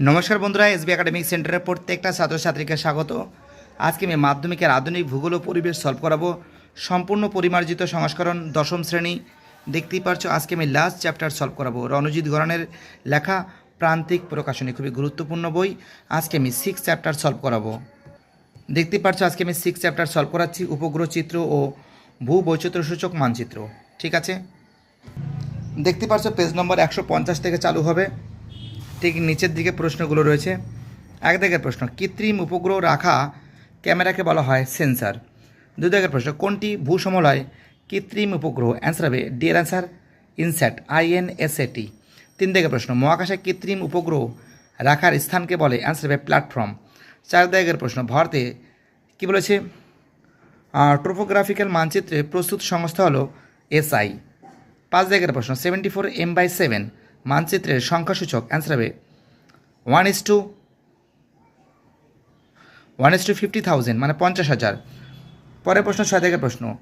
নমস্কার বন্ধুরা SB academic সেন্টারের প্রত্যেকটা ছাত্রছাত্রীকে স্বাগত। আজকে আমি মাধ্যমিকের আধুনিক ভূগোল ও পরিবেশ সলভ করাবো। সম্পূর্ণ পরিমার্জিত সংস্করণ দশম শ্রেণি। দেখতেই পারছ, আজকে আমি লাস্ট চ্যাপ্টার সলভ করাবো। রণজিৎ গরানের লেখা প্রান্তিক প্রকাশনী, খুবই গুরুত্বপূর্ণ বই। আজকে আমি সিক্স চ্যাপ্টার সলভ করাবো। দেখতেই পারছ, আজকে আমি সিক্স চ্যাপ্টার সলভ করাচ্ছি উপগ্রহ চিত্র ও ভূ বৈচিত্র্যসূচক মানচিত্র। ঠিক আছে? দেখতে পারছ পেজ নম্বর একশো পঞ্চাশ থেকে চালু হবে। ঠিক নিচের দিকে প্রশ্নগুলো রয়েছে। এক দিকের প্রশ্ন, কৃত্রিম উপগ্রহ রাখা ক্যামেরাকে বলা হয় সেন্সার। দুই দিকের প্রশ্ন, কোনটি ভূসমলয় কৃত্রিম উপগ্রহ? অ্যান্সার হবে ডিয়ার অ্যান্সার ইনস্যাট আইএনএসএটি তিন দিকের প্রশ্ন, মহাকাশে কৃত্রিম উপগ্রহ রাখার স্থানকে বলে অ্যান্সার হবে প্ল্যাটফর্ম চার দিকের প্রশ্ন, ভারতে কী বলেছে? ট্রোপোগ্রাফিক্যাল মানচিত্রে প্রস্তুত সংস্থা হলো এসআই। পাঁচ জায়গার প্রশ্ন seventy four M by seven মানচিত্রের সংখ্যাসূচক অ্যান্সার হবে one is two one is two fifty thousand মানে পঞ্চাশ হাজার। পরের প্রশ্ন, ছয় জায়গার প্রশ্ন।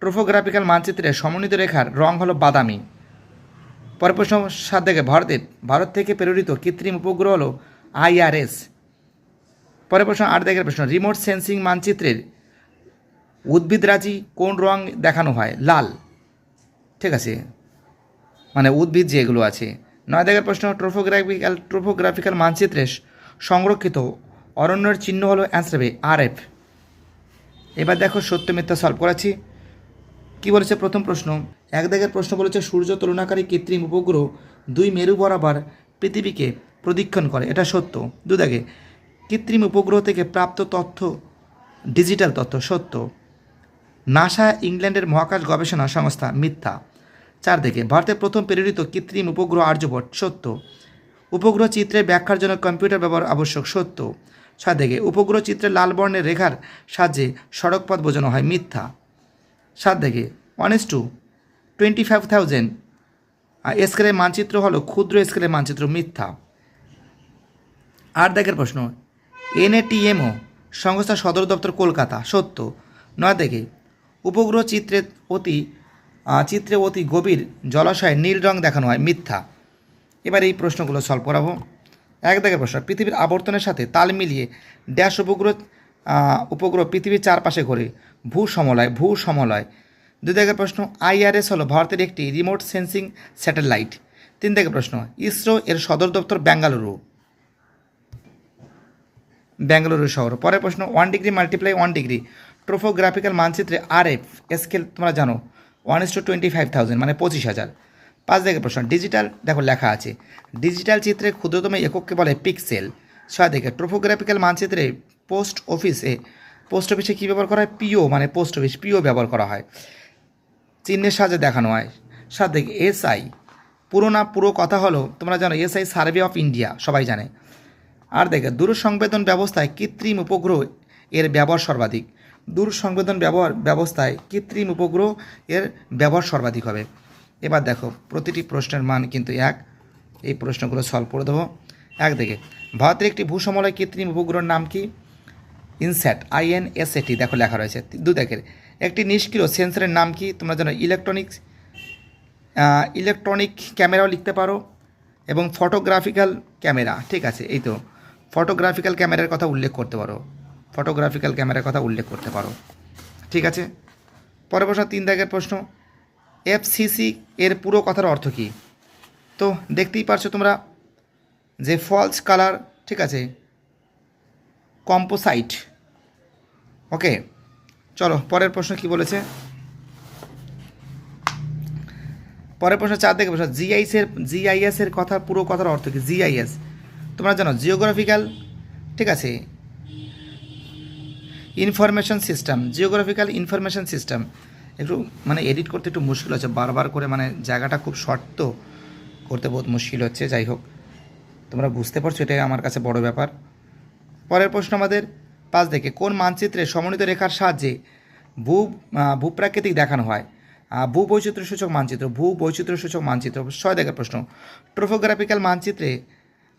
ট্রোফোগ্রাফিক্যাল মানচিত্রের সমন্বিত রেখার রং হলো বাদামি। পরের প্রশ্ন, সাত জায়গায় ভারতের, ভারত থেকে প্রেরিত কৃত্রিম উপগ্রহ হলো আইআরএস পরের প্রশ্ন, আট জায়গার প্রশ্ন রিমোট সেন্সিং মানচিত্রের উদ্ভিদরাজি কোন রং দেখানো হয়? লাল। ঠিক আছে? মানে উদ্ভিদ যেগুলো আছে। নয় দাগের প্রশ্ন ট্রোফোগ্রাফিক্যাল ট্রোফোগ্রাফিক্যাল মানচিত্রে সংরক্ষিত অরণ্যের চিহ্ন হলো অ্যান্সার হবে আর এফ এবার দেখো সত্য মিথ্যা সলভ করাচ্ছি। কি বলেছে প্রথম প্রশ্ন? এক দাগের প্রশ্ন বলেছে, সূর্য তুলনাকারী কৃত্রিম উপগ্রহ দুই মেরু বরাবর পৃথিবীকে প্রদীক্ষণ করে। এটা সত্য। দু দাগে, কৃত্রিম উপগ্রহ থেকে প্রাপ্ত তথ্য ডিজিটাল তথ্য সত্য। নাসা, ইংল্যান্ডের মহাকাশ গবেষণা সংস্থা মিথ্যা। চার ভারতের প্রথম প্রেরিত কৃত্রিম উপগ্রহ আর্যভট, সত্য। উপগ্রহ চিত্রের ব্যাখ্যার জন্য কম্পিউটার ব্যবহার আবশ্যক, সত্য। ছয় দিকে উপগ্রহ চিত্রে লাল বর্ণের রেখার সাহায্যে সড়কপথ বোঝানো হয় মিথ্যা। সাত দিকে one two twenty five thousand স্কেলের মানচিত্র হলো ক্ষুদ্র স্কেলের মানচিত্র মিথ্যা। আট দাগের প্রশ্ন, এনএটিএমও সংস্থার সদর দপ্তর কলকাতা, সত্য। নয় দেখে উপগ্রহ চিত্রের অতি চিত্রে অতি গভীর জলাশয়ে নীল রং দেখানো হয় মিথ্যা। এবার এই প্রশ্নগুলো সলভ করাবো। এক দাগের প্রশ্ন, পৃথিবীর আবর্তনের সাথে তাল মিলিয়ে ড্যাশ উপগ্রহ উপগ্রহ পৃথিবীর চারপাশে ঘোরে ভূ সমলয় ভূ সমলয় দুই দাগের প্রশ্ন, আইআরএস হলো ভারতের একটি রিমোট সেন্সিং স্যাটেলাইট তিন দাগের প্রশ্ন, ইসরো এর সদর দপ্তর বেঙ্গালুরু বেঙ্গালুরু শহর। পরের প্রশ্ন one degree multiply one degree topographical মানচিত্রে আর এফ স্কেল তোমরা জানো। One is two twenty five thousand মানে পঁচিশ হাজার। পাঁচ দিকে প্রশ্ন, ডিজিটাল, দেখো লেখা আছে। ডিজিটাল চিত্রে ক্ষুদ্রতম একককে বলে পিক্সেল। ছয় দিকে ট্রোফোগ্রাফিক্যাল মানচিত্রে পোস্ট অফিসে পোস্ট অফিসে কী ব্যবহার করা হয়? পিও মানে পোস্ট অফিস, পিও ব্যবহার করা হয়। চিহ্নের সাহায্যে দেখানো হয়। সাত দিকে এসআই। পুরো না পুরো কথা হলো, তোমরা জানো, এসআই সার্ভে অফ ইন্ডিয়া, সবাই জানে। আর দেখে দূর সংবেদন ব্যবস্থায় কৃত্রিম উপগ্রহ এর ব্যবহার সর্বাধিক। দূর সংবেদন ব্যবহার ব্যবস্থায় কৃত্রিম উপগ্রহ এর ব্যবহার সর্বাধিক হবে। এবার দেখো, প্রতিটি প্রশ্নের মান কিন্তু এক। এই প্রশ্নগুলো সলভ করে দেবো। এক দেখে, ভারতের একটি ভূসমলয় কৃত্রিম উপগ্রহের নাম কি? ইনস্যাট, আইএনএসএটি, দেখো লেখা রয়েছে। দু দেখের, একটি নিষ্ক্রিয় সেন্সরের নাম কি? তোমরা জানো ইলেকট্রনিক্স ইলেকট্রনিক ক্যামেরাও লিখতে পারো এবং ফটোগ্রাফিক্যাল ক্যামেরা, ঠিক আছে, এই তো। ফটোগ্রাফিক্যাল ক্যামেরার কথা উল্লেখ করতে পারো। ফটোগ্রাফিক্যাল ক্যামেরার কথা উল্লেখ করতে পারো। ঠিক আছে? পরের প্রশ্ন, তিন দাগের প্রশ্ন। এফসিসি এর পুরো কথার অর্থ কী? তো দেখতেই পারছ তোমরা যে ফলস কালার ঠিক আছে কম্পোসাইট ওকে চলো, পরের প্রশ্ন কি বলেছে? পরের প্রশ্ন চার দেখে প্রশ্ন জিআইএস এর জিআইএস এর কথা পুরো কথার অর্থ কি? জিআইএস তোমরা জানো জিওগ্রাফিক্যাল ঠিক আছে information system, geographical information system. একটু মানে এডিট করতে একটু মুশকিল হচ্ছে। বারবার করে মানে জায়গাটা খুব শর্ট তো, করতে বহুত মুশকিল হচ্ছে, যাই হোক। তোমরা বুঝতে পারছ, এটাই আমার কাছে বড় ব্যাপার। পরের প্রশ্ন আমাদের, পাঁচ দেখে, কোন মানচিত্রে সমন্বিত রেখার সাহায্যে ভূ ভূপ্রাকৃতিক দেখানো হয়? ভূ বৈচিত্র্য সূচক মানচিত্র ভূ বৈচিত্র্য সূচক মানচিত্র, ছয় দেখার প্রশ্ন। ট্রোফোগ্রাফিক্যাল মানচিত্রে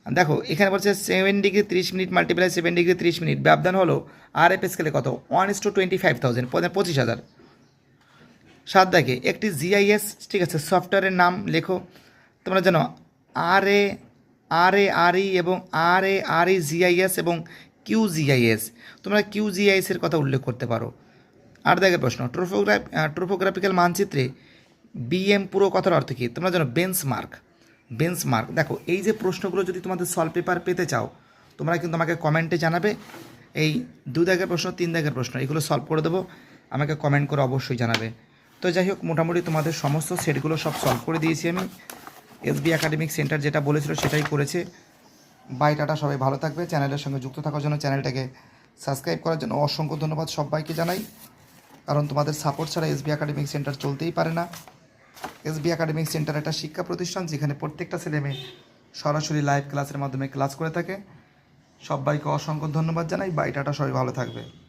দেখো, এখানে বলছে সেভেন ডিগ্রি ত্রিশ মিনিট মাল্টিপ্লাই সেভেন ডিগ্রি তিরিশ মিনিট ব্যবধান হলো আর এফ স্কেলে কত? One is two twenty five thousand পঁচিশ হাজার। সাত দেখে, একটি জিআইএস ঠিক আছে সফটওয়্যারের নাম লেখো। তোমরা জানো আর A R A R E এবং R A R E GIS এবং কিউ জিআইএস তোমরা কিউ জিআইএসের কথা উল্লেখ করতে পারো। আর দেখে প্রশ্ন ট্রোফোগ্রাফ ট্রোফোগ্রাফিক্যাল মানচিত্রে বিএম পুরো কথার অর্থ কী? তোমরা জানো বেঞ্চমার্ক বেঞ্চমার্ক দেখো, এই যে প্রশ্নগুলো যদি তোমাদের সলভ পেপার পেতে চাও, তোমরা কিন্তু আমাকে কমেন্টে জানাবে। এই দু দাগের প্রশ্ন, তিন দাগের প্রশ্ন, এগুলো সলভ করে দেবো। আমাকে কমেন্ট করে অবশ্যই জানাবে। তো যাই হোক, মোটামুটি তোমাদের সমস্ত সেটগুলো সব সলভ করে দিয়েছি আমি। এসবি একাডেমিক সেন্টার যেটা বলেছিল সেটাই করেছে। বাই টাটা, সবাই ভালো থাকবে। চ্যানেলের সঙ্গে যুক্ত থাকার জন্য চ্যানেলটাকে সাবস্ক্রাইব করার জন্য অসংখ্য ধন্যবাদ সবাইকে জানাই। কারণ তোমাদের সাপোর্ট ছাড়া এসবি একাডেমিক সেন্টার চলতেই পারে না। এসবি একাডেমিক সেন্টার একটা শিক্ষা প্রতিষ্ঠান যেখানে প্রত্যেকটা ছেলে মেয়ে সরাসরি লাইভ ক্লাসের মাধ্যমে ক্লাস করে থাকে। সবাইকে অসংখ্য ধন্যবাদ জানাই। বাই টাটা সবাই ভালো থাকবে।